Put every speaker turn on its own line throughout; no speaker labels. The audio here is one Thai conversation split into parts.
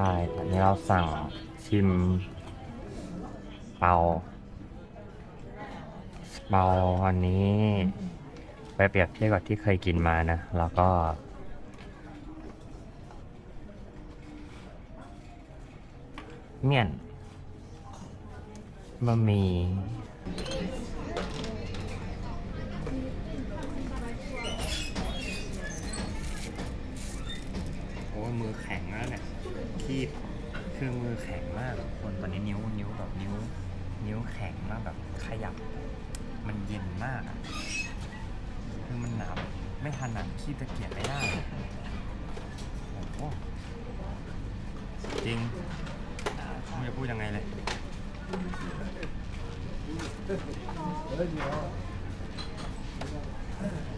ช่ตอนนี้เราสั่งชิม เปา เปาอันนี้ ไปเปรียบเทียบกับที่เคยกินมานะ แล้วก็ เมี่ยนบะหมี่ คือมือแข็งมากทุกคนตอนนี้นิ้วนิ้วแบบนิ้ว นิ้วแข็งมากแบบขยับ มันเย็นมากอะคือมันหนาวไม่ทันอะคีบตะเกียบไม่ได้โอ้โหจริงไม่รู้จะพูดยังไงเลยอื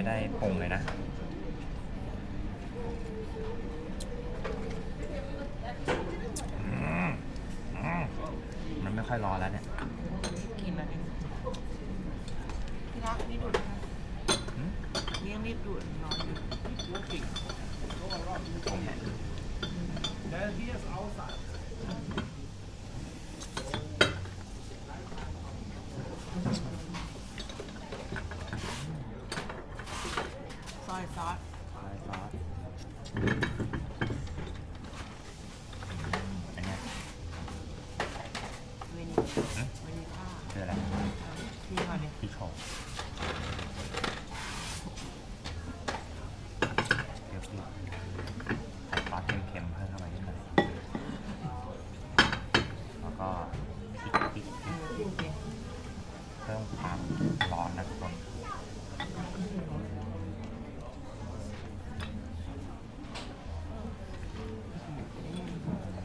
ไม่ได้ปรุงเลยนะอืมอืมมันไม่ค่อยร้อนแล้วเนี่ย
กินอะไรพี่รักนี่ดูดนะคะ
อืม
นี่ยังรีบดูดนอนอยู่
ผมเห็น
ซอยซอส
ซอสอันเนี้ย
เวนิ
อืม
เวนิต้า
คื ออะไร
พี่ก่อนเนี่ย
พี่โชว์เดี๋ยวพี่ใส่ซอสเค็มๆเพิ่มเข้าไปนิดหน่อยแล้วก็พริกพริกพริก
พี่เจ
เพิ่มความร้อนนะทุกคน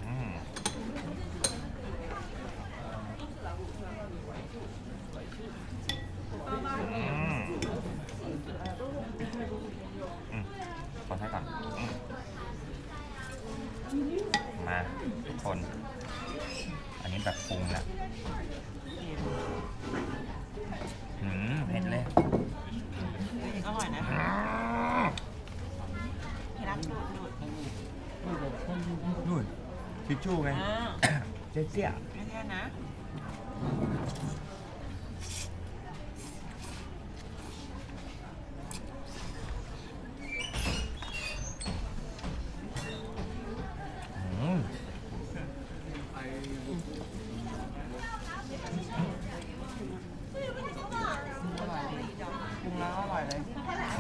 อืมอืมอืมขอให้ก่อนอืมมาทุก คน อันนี้แบบปรุงแล้วอืมเผ็ดเลย
เฮ้ยอร่อยนะพี่รักดูดดูด
นู่นทิชชู่ไง
อ่า
เจ๊เจี๊ย
ไม่ใช่นะ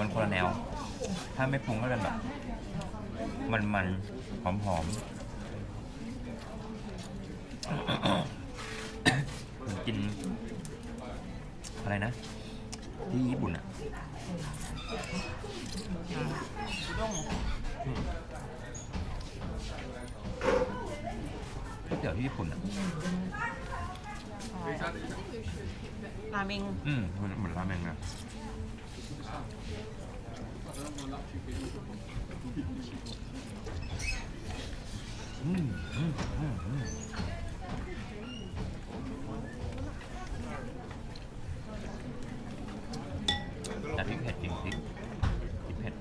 มันคนละแนว ถ้าไม่ปรุงก็จะแบบ มันมันหอมหอมเหมือนกิน อะไรนะ ที่ญี่ปุ่นอะ
อุด้ง
ก๋วยเตี๋ยวที่ญี่ปุ่นอะ
ราเมง
อืมเหมือนเหมือนราเมงนะ อืมอืมอืมอืมแต่พริกเผ็ดจริงพริกพริกเผ็ด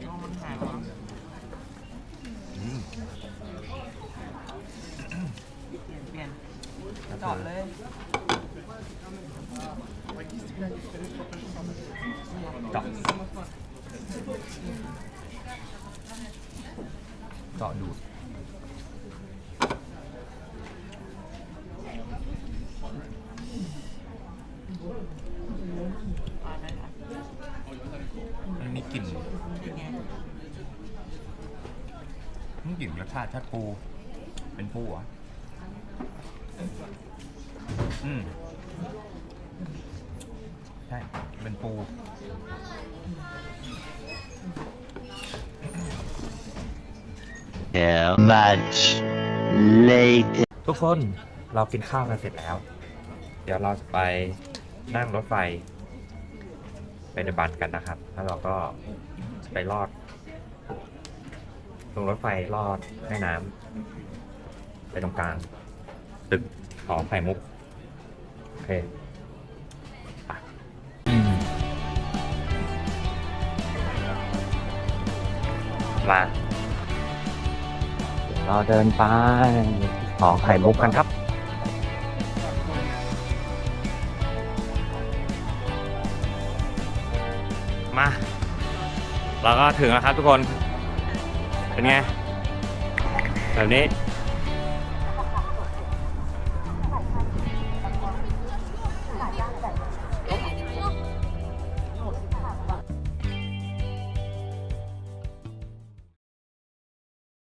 เอามันหายแล้ว
อืม
เปลี่ยนเปลี่ยนจอดเลย
เจาะเจาะดูดมันมีกลิ่น
นไง
มันกลิ่นรสชาติชาติปู เป็นปูเหรอะอืม ช่ เป็นมือนปู
How much later?
ทุกคนเรากินข้าวกันเสร็จแล้ว เดี๋ยวเราจะไปนั่งรถไฟ ไปในบันกันนะครับ แล้วเราก็ไปลอดลงรถไฟลอดแม่น้ำไปตรงกลางตึกหอไข่มุก โอเค มาเดี๋ยวเราเดินไปหอไข่มุกกันครับ มาเราก็ถึงแล้วครับทุกคน เป็นไง แบบนี้